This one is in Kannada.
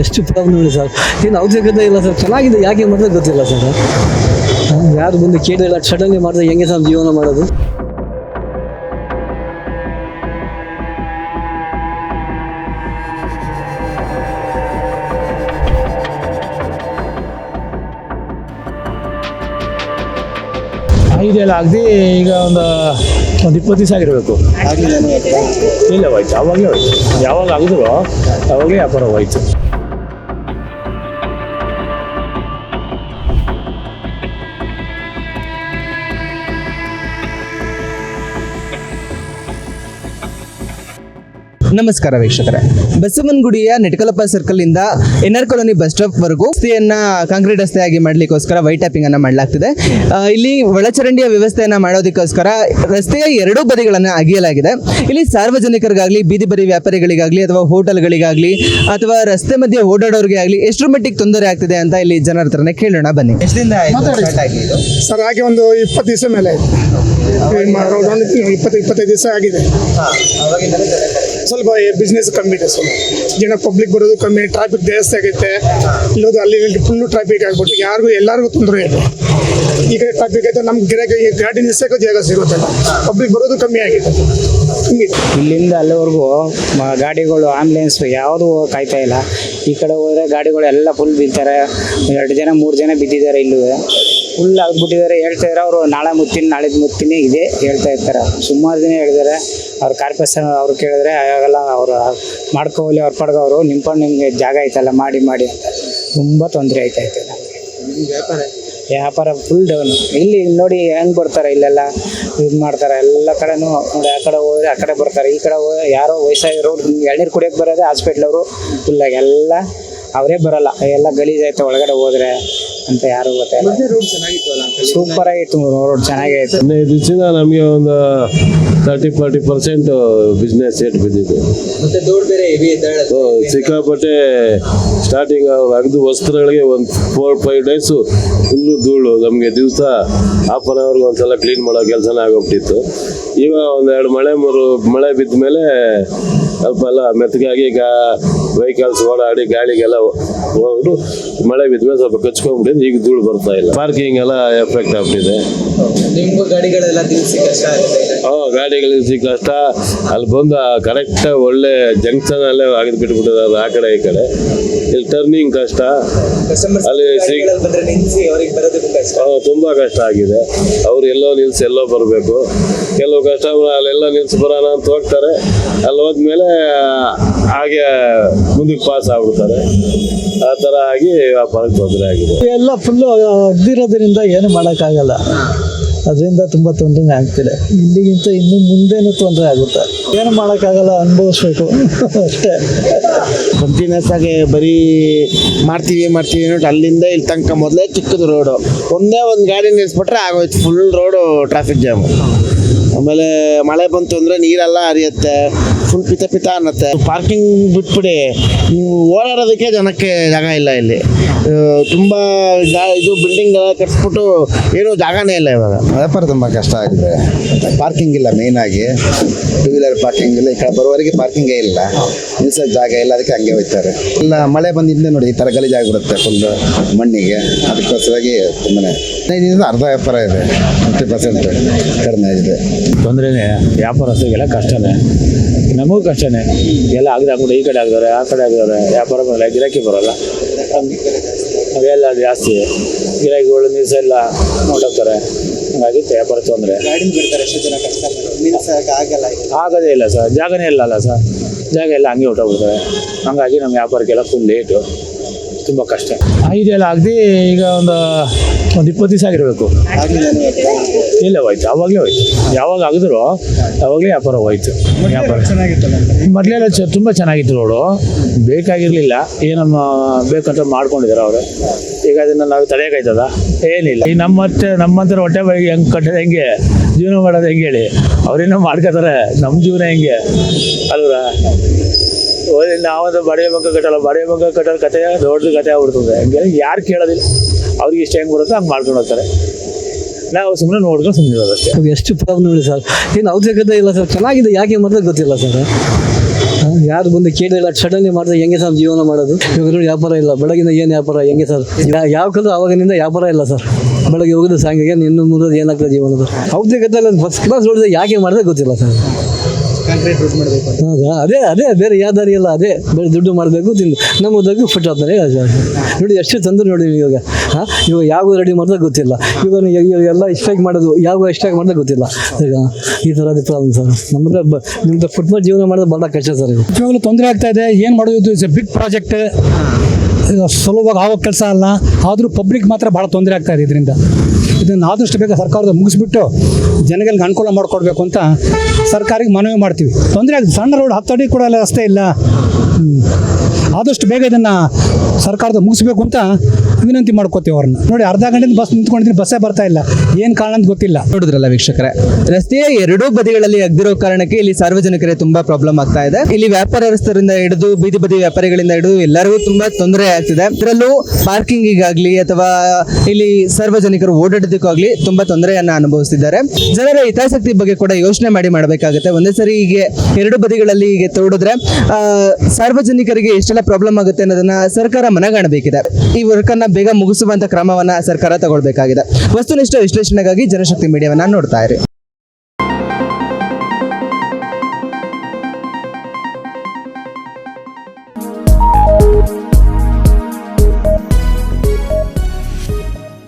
ಎಷ್ಟು ಪ್ರಾಬ್ಲಮ್ ಇದೆ ಸರ್? ಏನು ಅವಶ್ಯಕತೆ ಇಲ್ಲ ಸರ್ ಚೆನ್ನಾಗಿದೆ ಯಾಕೆ ಮಾಡಿದ್ರೆ ಗೊತ್ತಿಲ್ಲ ಸರ್. ಯಾರು ಬಂದು ಕೇಳಿಲ್ಲ ಸಡನ್ಲಿ ಮಾಡಿದ್ರೆ ಹೆಂಗೆ ಸರ್ ಜೀವನ ಮಾಡೋದು? ಐದೆಲ್ಲ ಆಗದೆ ಈಗ ಒಂದು ಒಂದು ಇಪ್ಪತ್ತು ದಿವಸ ಆಗಿರಬೇಕು. ಇಲ್ಲ ಹೋಯ್ತು. ಅವಾಗಲೇ ಹೋಯ್ತು. ಯಾವಾಗ ಆಗಿದ್ರು ಅವಾಗಲೇ ವ್ಯಾಪಾರ ನಮಸ್ಕಾರ ವೀಕ್ಷಕರೇ. ಬಸವನಗುಡಿಯ ನೆಟಕಲಪ್ಪ ಸರ್ಕಲ್ ಇಂದ N R colony bus stop ವರೆಗೂ ರಸ್ತೆಯನ್ನ ಕಾಂಕ್ರೀಟ್ ರಸ್ತೆಯಾಗಿ ಮಾಡಲಿಕ್ಕೋಸ್ಕರ ವೈಟ್ ಟ್ಯಾಪಿಂಗ್ ಅನ್ನ ಮಾಡಲಾಗ್ತಿದೆ. ಇಲ್ಲಿ ಒಳಚರಂಡಿಯ ವ್ಯವಸ್ಥೆಯನ್ನ ಮಾಡೋದಕ್ಕೋಸ್ಕರ ರಸ್ತೆಯ ಎರಡೂ ಬದಿಗಳನ್ನ ಅಗಿಯಲಾಗಿದೆ. ಇಲ್ಲಿ ಸಾರ್ವಜನಿಕರಿಗಾಗ್ಲಿ ಬೀದಿ ಬದಿ ವ್ಯಾಪಾರಿಗಳಿಗಾಗ್ಲಿ ಅಥವಾ ಹೋಟೆಲ್ಗಳಿಗಾಗ್ಲಿ ಅಥವಾ ರಸ್ತೆ ಮಧ್ಯೆ ಓಡಾಡೋರಿಗೆ ಆಗ್ಲಿ ಎಷ್ಟರ ಮಟ್ಟಿಗೆ ತೊಂದರೆ ಆಗ್ತಿದೆ ಅಂತ ಇಲ್ಲಿ ಜನರ ಹತ್ರನೇ ಕೇಳೋಣ ಬನ್ನಿ. ಸರ್ ಹಾಗೆ ಒಂದು ಇಪ್ಪತ್ತು ದಿವಸ ಮೇಲೆ ಆಯ್ತು. ಇಪ್ಪತ್ತು ಇಪ್ಪತ್ತೈದು ದಿವಸ ಆಗಿದೆ. ಸ್ವಲ್ಪ ಬಿಸ್ನೆಸ್ ಕಮ್ಮಿ ಇದೆ ಸ್ವಲ್ಪ. ಜನ ಪಬ್ಲಿಕ್ ಬರೋದು ಕಮ್ಮಿ ಟ್ರಾಫಿಕ್ ಜಾಸ್ತಿ ಆಗುತ್ತೆ ಇಲ್ಲೋದು ಅಲ್ಲಿ ಇಲ್ಲಿ ಫುಲ್ಲು ಟ್ರಾಫಿಕ್ ಆಗ್ಬಿಟ್ಟು ಯಾರಿಗೂ ಎಲ್ಲರಿಗೂ ತೊಂದರೆ ಇದೆ ಕಡೆ ಟ್ರಾಫಿಕ್ ಐತೆ ನಮ್ಗೆ ಗಿರಾಕಿ ಗಾಡಿ ನಿಲ್ಸೋಕೆ ಜಾಗ ಸಿಗುತ್ತೆ ಪಬ್ಲಿಕ್ ಬರೋದು ಕಮ್ಮಿ ಆಗಿದೆ. ಕಮ್ಮಿ ಇಲ್ಲಿಂದ ಅಲ್ಲಿವರೆಗೂ ಗಾಡಿಗಳು ಆಂಬುಲೆನ್ಸ್ ಯಾವುದು ಕಾಯ್ತಾ ಇಲ್ಲ. ಈ ಕಡೆ ಹೋದ್ರೆ ಗಾಡಿಗಳು ಎಲ್ಲ ಫುಲ್ ಬೀಳ್ತಾರೆ. ಎರಡು ಜನ, ಮೂರು ಜನ ಬಿದ್ದಿದ್ದಾರೆ ಇಲ್ಲೂ ಫುಲ್ ಆಗ್ಬಿಟ್ಟಿದ್ದಾರೆ. ಹೇಳ್ತಾ ಇದ್ದಾರೆ ಅವರು, ನಾಳೆ ಮುತ್ತೀನಿ ನಾಳೆ ಮುತ್ತೀನಿ, ಇದೇ ಹೇಳ್ತಾ ಇರ್ತಾರೆ. ಸುಮಾರು ದಿನ ಹೇಳಿದ್ದಾರೆ ಅವ್ರ ಕಾರ್ಪೊರೇಷನ್ ಅವ್ರು ಕೇಳಿದ್ರೆ ಆಗಲ್ಲ ಅವರು ಮಾಡ್ಕೋಲಿ ಅವ್ರ ಪಡ್ಗ ಅವರು ನಿಂತ್ಕೊಂಡು ನಿಮಗೆ ಜಾಗ ಐತಲ್ಲ, ಮಾಡಿ ಮಾಡಿ ಅಂತ. ತುಂಬ ತೊಂದರೆ ಆಯ್ತಾ ನಮಗೆ. ವ್ಯಾಪಾರ ಫುಲ್ ಡೌನ್ ಇಲ್ಲಿ ನೋಡಿ ಹೆಂಗೆ ಬರ್ತಾರೆ ಇಲ್ಲೆಲ್ಲ, ಇದು ಮಾಡ್ತಾರೆ. ಎಲ್ಲ ಕಡೆನೂ ನೋಡಿ, ಆ ಕಡೆ ಹೋದ್ರೆ ಆ ಕಡೆ ಬರ್ತಾರೆ. ಈ ಕಡೆ ಹೋದ್ರೆ ಯಾರೋ ವಯಸ್ಸಾಗಿರೋರು ಎಳ್ನೀರು ಕುಡಿಯೋಕೆ ಬರೋದೇ ಹಾಸ್ಪಿಟ್ಲವರು ಫುಲ್ಲಾಗಿ ಎಲ್ಲ ಅವರೇ ಬರೋಲ್ಲ. ಎಲ್ಲ ಗಲೀಜಾಯ್ತು ಒಳಗಡೆ ಹೋದ್ರೆ. ಅಂತ ಯಾರು ಗೊತ್ತಿಲ್ಲ ಸೂಪರ್ ಆಗಿತ್ತು ರೋಡ್ ಚೆನ್ನಾಗೈತೆ. ಹದಿನೈದು ದಿವಸದಿಂದ ನಮಗೆ ಒಂದು ತರ್ಟಿ ಫಾರ್ಟಿ ಪರ್ಸೆಂಟ್ ಬಿಸ್ನೆಸ್ ಏಟ್ ಬಿದ್ದಿದೆ. ಮತ್ತೆ ದೊಡ್ಡ ಬೇರೆ ಹೆವಿ ಸೊ ಸಿಕ್ಕಾಪಟ್ಟೆ ಸ್ಟಾರ್ಟಿಂಗ್ ಅವ್ರು ಅಗದು ವಸ್ತ್ರಗಳಿಗೆ ಒಂದು ಫೋರ್ ಫೈವ್ ಡೇಸು ಫುಲ್ಲು ಧೂಳು. ನಮಗೆ ದಿವಸ ಹಾಫ್ ಅನ್ ಅವರ್ಗೆ ಒಂದ್ಸಲ ಕ್ಲೀನ್ ಮಾಡೋ ಕೆಲಸನೇ ಆಗೋಗ್ಬಿಟ್ಟಿತ್ತು. ಈಗ ಒಂದೆರಡು ಮಳೆ ಮೂರು ಮಳೆ ಬಿದ್ದ ಮೇಲೆ ಸ್ವಲ್ಪ ಎಲ್ಲ ಮೆತ್ತಗಾಗಿ ಈಗ ವೆಹಿಕಲ್ಸ್ ಓಡಾಡಿ ಗಾಳಿಗೆಲ್ಲ ಹೋಗ್ಬಿಟ್ಟು ಮಳೆ ಬಿದ್ದ ಸ್ವಲ್ಪ ಕಚ್ಕೊಂಡ್ಬಿಟ್ಟಿದ್ದು ಈಗ ಧೂಳು ಬರ್ತಾ ಇಲ್ಲ. ಪಾರ್ಕಿಂಗ್ ಎಲ್ಲ ಎಫೆಕ್ಟ್ ಆಗ್ಬಿಟ್ಟಿದೆ. ಗಾಡಿಗಳಿಗೆ ಸಿಕ್ಕ ಕಷ್ಟ ಅಲ್ಲಿ ಬಂದು ಕರೆಕ್ಟ್ ಒಳ್ಳೆ ಜಂಕ್ಷನ್ ಅಲ್ಲೇ ಆಗಿದ್ ಬಿಟ್ಬಿಟ್ಟಿದ್ದಾರೆ ಆ ಕಡೆ ಈ ಕಡೆ. ಇಲ್ಲಿ ಟರ್ನಿಂಗ್ ಕಷ್ಟ. ಅಲ್ಲಿ ಸಿ- ಬಂದ್ರೆ ನಿಲ್ಸಿ ಅವ್ರಿಗೆ ಬರೋದಕ್ಕೂ ಕಷ್ಟ. ತುಂಬಾ ಕಷ್ಟ ಆಗಿದೆ. ಅವ್ರು ಎಲ್ಲೋ ನಿಲ್ಸಿ ಎಲ್ಲೋ ಬರಬೇಕು. ಕೆಲವು ಕಸ್ಟಮರ್ ಅಲ್ಲೆಲ್ಲ ನಿಲ್ಸಿ ಬರೋಣ ಅಂತ ಹೋಗ್ತಾರೆ. ಅಲ್ಲಿ ಹೋದ್ಮೇಲೆ ಹಾಗೆ ಮುಂದಕ್ಕೆ ಪಾಸ್ ಆಗ್ಬಿಡ್ತಾರೆ. ಆ ಥರ ಆಗಿ ವ್ಯಾಪಾರಕ್ಕೆ ತೊಂದರೆ ಆಗಿದೆ. ಎಲ್ಲ ಫುಲ್ಲು ಅಗ್ದಿರೋದ್ರಿಂದ ಏನು ಮಾಡೋಕ್ಕಾಗಲ್ಲ. ಅದರಿಂದ ತುಂಬ ತೊಂದರೆ ಆಗ್ತಿದೆ. ಇಲ್ಲಿಗಿಂತ ಇನ್ನು ಮುಂದೇನು ತೊಂದರೆ ಆಗುತ್ತೆ? ಏನು ಮಾಡೋಕ್ಕಾಗಲ್ಲ, ಅನುಭವಿಸ್ಬೇಕು. ಅಷ್ಟೇ. ಕಂಟಿನ್ಯೂಸ್ ಆಗಿ ಬರೀ ಮಾಡ್ತೀವಿ ಮಾಡ್ತೀವಿ ಅನ್ನೋದು ಅಲ್ಲಿಂದ ಇಲ್ಲಿ ತನಕ ಮೊದಲೇ ಚಿಕ್ಕದು ರೋಡು ಒಂದೇ ಒಂದು ಗಾಡಿ ನಿಲ್ಲಿಸ್ಬಿಟ್ರೆ ಆಗೋಯ್ತು ಫುಲ್ ರೋಡು ಟ್ರಾಫಿಕ್ ಜಾಮ್ ಆಮೇಲೆ ಮಳೆ ಬಂತು ಅಂದರೆ ನೀರೆಲ್ಲ ಹರಿಯುತ್ತೆ ಫುಲ್ ಪಿತ ಪಿತ ಅನ್ನತ್ತೆ. ಪಾರ್ಕಿಂಗ್ ಬಿಟ್ಬಿಡಿ, ನೀವು ಓಡಾಡೋದಕ್ಕೆ ಜನಕ್ಕೆ ಜಾಗ ಇಲ್ಲ ಇಲ್ಲಿ. ತುಂಬ ಇದು ಬಿಲ್ಡಿಂಗ್ ಎಲ್ಲ ಕಟ್ಸ್ಬಿಟ್ಟು ಏನೂ ಜಾಗನೇ ಇಲ್ಲ ಇವಾಗ. ವ್ಯಾಪಾರ ತುಂಬ ಕಷ್ಟ ಆಗಿದೆ. ಪಾರ್ಕಿಂಗ್ ಇಲ್ಲ ಮೇನ್ ಆಗಿ. ಟೂ ವೀಲರ್ ಪಾರ್ಕಿಂಗ್ ಇಲ್ಲ. ಈ ಕಡೆ ಬರುವವರೆಗೆ ಪಾರ್ಕಿಂಗೇ ಇಲ್ಲ. ನಿಲ್ಸೋ ಜಾಗ ಇಲ್ಲ. ಅದಕ್ಕೆ ಹಂಗೆ ಹೋಗ್ತಾರೆ. ಇಲ್ಲ ಮಳೆ ಬಂದಿದ್ದೆ ನೋಡಿ ಈ ಥರ ಗಲೀಜಾಗ್ಬಿಡುತ್ತೆ ಫುಲ್ ಮಣ್ಣಿಗೆ. ಅದಕ್ಕೋಸ್ಕರಾಗಿ ತುಂಬಾ ಹದಿನೈದರಿಂದ ಅರ್ಧ ವ್ಯಾಪಾರ ಇದೆ. ಫಿಫ್ಟಿ ಪರ್ಸೆಂಟ್ ಕಡಿಮೆ ಆಗಿದೆ ತೊಂದರೆನೇ ವ್ಯಾಪಾರಸ್ಥರಿಗೆಲ್ಲ ಕಷ್ಟನೇ. ನಮಗೂ ಕಷ್ಟನೇ. ಎಲ್ಲ ಆಗದಾಗ್ಬಿಟ್ಟು ಈ ಕಡೆ ಆಗಿದ್ದಾರೆ ಆ ಕಡೆ ಆಗಿದ್ದಾರೆ ವ್ಯಾಪಾರ ಬರಲ್ಲ ಗಿರಾಕಿ ಬರಲ್ಲ. ಅವೆಲ್ಲ ಜಾಸ್ತಿ ಗಿರಾಕಿಗಳು ನಿಲ್ಸೆಲ್ಲ ನೋಡೋಗ್ತಾರೆ ಹಂಗಾಗಿ ವ್ಯಾಪಾರ ತೊಂದರೆ. ಗಾಡಿ ಬಿಡ್ತಾರೆ ಎಷ್ಟು ಜನ ಕಷ್ಟ ಆಗಲ್ಲ ಆಗೋದೇ ಇಲ್ಲ ಸರ್. ಜಾಗನೇ ಇಲ್ಲ ಅಲ್ಲ ಸರ್. ಜಾಗ ಎಲ್ಲ ಹಂಗೆ ಹೊಟ್ಟೋಗ್ಬಿಡ್ತಾರೆ ಹಂಗಾಗಿ ನಮ್ಮ ವ್ಯಾಪಾರಕ್ಕೆಲ್ಲ ಫುಲ್ ಲೇಟು ತುಂಬ ಕಷ್ಟ. ಐದೆಲ್ಲ ಆಗದೆ ಈಗ ಒಂದು ಒಂದು ಇಪ್ಪತ್ತು ದಿವಸ ಆಗಿರಬೇಕು. ಇಲ್ಲ ಹೋಯ್ತು ಅವಾಗಲೇ ಹೋಯ್ತು. ಯಾವಾಗ ಆಗಿದ್ರು ಅವಾಗಲೇ ವ್ಯಾಪಾರ ಹೋಯ್ತು. ವ್ಯಾಪಾರ. ಮೊದಲೆಲ್ಲ ಚ ತುಂಬ ಚೆನ್ನಾಗಿತ್ತು ನೋಡು. ಬೇಕಾಗಿರಲಿಲ್ಲ ಏನಮ್ಮ ಬೇಕಂತ ಮಾಡ್ಕೊಂಡಿದ್ದಾರೆ ಅವರು. ಈಗ ಅದನ್ನ ನಾವು ತಡೆಯೋಕ್ಕಾಯ್ತದ ಏನಿಲ್ಲ. ಈ ನಮ್ಮ ಹತ್ರ ನಮ್ಮಂತರ ಹೊಟ್ಟೆ ಬಳಿಗೆ ಹೆಂಗೆ ಕಟ್ಟೋದು ಹೆಂಗೆ? ಜೀವನ ಮಾಡೋದು ಹೆಂಗೆ ಹೇಳಿ? ಅವ್ರೇನೋ ಮಾಡ್ಕೋತಾರೆ ನಮ್ಮ ಜೀವನ ಹೆಂಗೆ? ಅಲ್ವಾ? ನಾವಂದ್ರೆ ಬಾಡಿಗೆ ಬಂಕ ಕಟ್ಟಲ್ಲ. ಬಾಡಿ ಬಂಕ ಕಟ್ಟೋ ಕತೆ ದೊಡ್ಡದು ಕತೆ ಆಗ್ಬಿಡ್ತದೆ. ಹಂಗೆ ಯಾರು ಕೇಳೋದಿಲ್ಲ. ಅವ್ರಿಗೆ ಇಷ್ಟ ಹೆಂಗೆ ಬರುತ್ತೋ ಹಂಗೆ ಮಾಡ್ಕೊಂಡು ಹೋಗ್ತಾರೆ. ನಾವು ಸುಮ್ಮನೆ ನೋಡ್ಕೊಂಡು ಸುಮ್ಮನೆ ಹೋಗುತ್ತೆ ಎಷ್ಟು ಪ್ರಾಬ್ಲಮ್ ಇದೆ ಸರ್. ಏನು ಅವಶ್ಯಕತೆ ಇಲ್ಲ ಸರ್. ಚೆನ್ನಾಗಿದೆ ಯಾಕೆ ಮಾಡಿದ್ರೆ ಗೊತ್ತಿಲ್ಲ ಸರ್. ಯಾರು ಬಂದು ಕೇಳಿಲ್ಲ ಸಡನ್ಲಿ ಮಾಡಿದ್ರೆ ಹೆಂಗೆ ಸರ್ ಜೀವನ ಮಾಡೋದು? ಇವಾಗ ವ್ಯಾಪಾರ ಇಲ್ಲ. ಬೆಳಗಿನ ಏನು ವ್ಯಾಪಾರ, ಹೆಂಗೆ ಸರ್? ಯಾವ ಕಾಲದ ಅವಾಗಿನಿಂದ ವ್ಯಾಪಾರ ಇಲ್ಲ ಸರ್. ಬೆಳಗ್ಗೆ ಹೋಗೋದು ಸಾಯಂಕಾಲ ಇನ್ನು ಮುಂದೆ ಏನಾಗ್ತದೆ ಜೀವನದ ಔದ್ಯೋಗದಲ್ಲಿ ಫಸ್ಟ್ ಕ್ಲಾಸ್ ನೋಡಿದ್ರೆ ಯಾಕೆ ಮಾಡಿದ್ರೆ ಗೊತ್ತಿಲ್ಲ ಸರ್. ಹೌದಾ? ಅದೇ ಅದೇ ಬೇರೆ ಯಾವ ದಾರಿ ಇಲ್ಲ ಅದೇ ಬೇರೆ ದುಡ್ಡು ಮಾಡಬೇಕು ತಿಂದು ನಮ್ಮ ಫಿಟ್ ಆಗ್ತಾರೆ ನೋಡಿ ಎಷ್ಟು ತಂದು ನೋಡಿ ಇವಾಗ. ಹಾಂ? ಇವಾಗ ಯಾವ ರೆಡಿ ಮಾಡಿದ್ರೆ ಗೊತ್ತಿಲ್ಲ. ಇವಾಗ ಎಲ್ಲ ಇಷ್ಟಾಗಿ ಮಾಡೋದು ಯಾವ ಇಷ್ಟಾಗಿ ಮಾಡಿದ್ರೆ ಗೊತ್ತಿಲ್ಲ. ಈಗ ಈ ಥರದ ಪ್ರಾಬ್ಲಮ್ ಸರ್. ನಮ್ಮದು ನಿಮ್ದು ಫುಟ್ಬಾಲ್ ಜೀವನ ಮಾಡೋದು ಭಾಳ ಕಷ್ಟ ಸರ್ ಇದು ನಿಜವಾಗ್ಲೂ ತೊಂದರೆ ಆಗ್ತಾ ಇದೆ ಏನು ಮಾಡೋದು ಇಟ್ಸ್ ಎ ಬಿಗ್ ಪ್ರಾಜೆಕ್ಟ್ ಸುಲಭವಾಗಿ ಆಗೋ ಕೆಲಸ ಅಲ್ಲ ಆದರೂ ಪಬ್ಲಿಕ್ ಮಾತ್ರ ಭಾಳ ತೊಂದರೆ ಆಗ್ತಾ ಇದೆ ಇದರಿಂದ. ಇದನ್ನು ಆದಷ್ಟು ಬೇಗ ಸರ್ಕಾರದ ಮುಗಿಸ್ಬಿಟ್ಟು ಜನಗಳಿಗೆ ಅನುಕೂಲ ಮಾಡಿಕೊಡ್ಬೇಕು ಅಂತ ಸರ್ಕಾರಿಗೆ ಮನವಿ ಮಾಡ್ತೀವಿ. ತೊಂದರೆ ಆಗಿದೆ ಸಣ್ಣ ರೋಡ್ ಹತ್ತು ಅಡಿ ಕೂಡ ರಸ್ತೆ ಇಲ್ಲ. ಆದಷ್ಟು ಬೇಗ ಇದನ್ನು ಸರ್ಕಾರದ ಮುಗಿಸ್ಬೇಕು ಅಂತ ವಿನಂತಿ ಮಾಡ್ಕೋತೀವಿ ಅವ್ರನ್ನ. ನೋಡಿ, ಅರ್ಧ ಗಂಟೆ ಬಸ್ ನಿಂತ್ಕೊಂಡಿದ್ರೆ ಬಸ್ಸೇ ಬರ್ತಾ ಇಲ್ಲ. ಏನು ಕಾರಣ ಅಂತ ಗೊತ್ತಿಲ್ಲ. ನೋಡಿದ್ರಲ್ಲ ವೀಕ್ಷಕರೇ, ರಸ್ತೆಯ ಎರಡೂ ಬದಿಗಳಲ್ಲಿ ಅಗ್ದಿರೋ ಕಾರಣಕ್ಕೆ ಇಲ್ಲಿ ಸಾರ್ವಜನಿಕರಿಗೆ ತುಂಬಾ ಪ್ರಾಬ್ಲಮ್ ಆಗ್ತಾ ಇದೆ. ಇಲ್ಲಿ ವ್ಯಾಪಾರಸ್ಥರಿಂದ ಹಿಡಿದು, ಬೀದಿ ಬದಿ ವ್ಯಾಪಾರಿಗಳಿಂದ ಹಿಡಿದು ಎಲ್ಲರಿಗೂ ತುಂಬಾ ತೊಂದರೆ ಆಗ್ತಿದೆ. ಇದರಲ್ಲೂ ಪಾರ್ಕಿಂಗಿಗಾಗ್ಲಿ ಅಥವಾ ಇಲ್ಲಿ ಸಾರ್ವಜನಿಕರು ಓಡಾಡೋದಕ್ಕಾಗ್ಲಿ ತುಂಬಾ ತೊಂದರೆಯನ್ನ ಅನುಭವಿಸ್ತಿದ್ದಾರೆ. ಜನರ ಹಿತಾಸಕ್ತಿ ಬಗ್ಗೆ ಕೂಡ ಯೋಚನೆ ಮಾಡಿ ಮಾಡಬೇಕಾಗುತ್ತೆ. ಒಂದೇ ಸರಿ ಹೀಗೆ ಎರಡು ಬದಿಗಳಲ್ಲಿ ಹೀಗೆ ತೋಡಿದ್ರೆ ಸಾರ್ವಜನಿಕರಿಗೆ ಎಷ್ಟೆಲ್ಲ ಪ್ರಾಬ್ಲಮ್ ಆಗುತ್ತೆ ಅನ್ನೋದನ್ನ ಸರ್ಕಾರ ಮನಗಾಣಬೇಕಿದೆ. ಈ ವರ್ಕ್ ಬೇಗ ಮುಗಿಸುವಂತ ಕ್ರಮವನ್ನ ಸರ್ಕಾರ ತಗೊಳ್ಬೇಕಾಗಿದೆ. ವಸ್ತುನಿಷ್ಠ ವಿಶ್ಲೇಷಣೆಗಾಗಿ ಜನಶಕ್ತಿ ಮೀಡಿಯಾವನ್ನ ನೋಡ್ತಾ ಇರಿ.